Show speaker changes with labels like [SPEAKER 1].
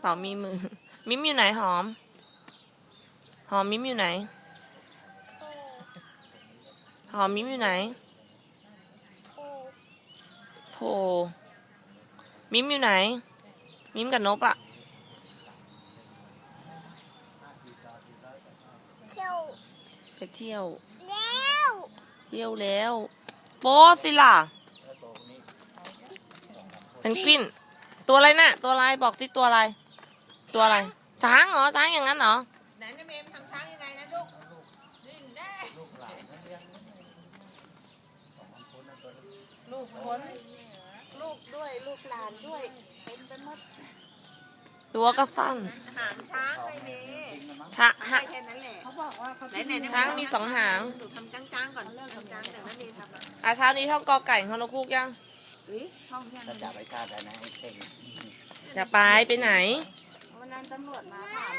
[SPEAKER 1] เป่ามีมือ มิมอยู่ไหนหอม หอมมิมอยู่ไหน หอมมิมอยู่ไหนโถมิมอยู่ไหน มิมกับนบอะ
[SPEAKER 2] เที่ยว
[SPEAKER 1] ไปเที่ยว
[SPEAKER 2] แล้ว
[SPEAKER 1] เที่ยวแล้ว โป๊สิล่ะเป็นกวิน ตัวอะไรน่ะ ตัวอะไร บอกที่ตัวอะไร ตัวอะไร ช้างเหรอ ช้างอย่างนั้นเหรอ
[SPEAKER 3] ไหนนะเมมทำช้างยังไงนะลูกนี่แน่ลูกคนลูกด้วยลูกหลานด้วยเต็มไปหมด
[SPEAKER 1] ตัวก็สั้น
[SPEAKER 3] หางช้างเลยเม
[SPEAKER 1] ช้า
[SPEAKER 3] ใช่
[SPEAKER 1] ฮะ
[SPEAKER 3] แค่นั้นแหละ
[SPEAKER 2] เขาบอกว่าเขา
[SPEAKER 3] ไหนไหน
[SPEAKER 1] ช้างมีสองหาง
[SPEAKER 3] หนูทำจ้างๆก่อนเลิกทำจ้างแต่นั่นเมทำอะ
[SPEAKER 1] อะเช้านี้ท่องกอไก่ของเราคุกยัง
[SPEAKER 3] เฮ้ยท่องยัง
[SPEAKER 4] ถ้าจับไปชาติได้นะไอ้เข่ง
[SPEAKER 1] จะไปไปไหน
[SPEAKER 3] วันนั้น ตำรวจมาค่ะ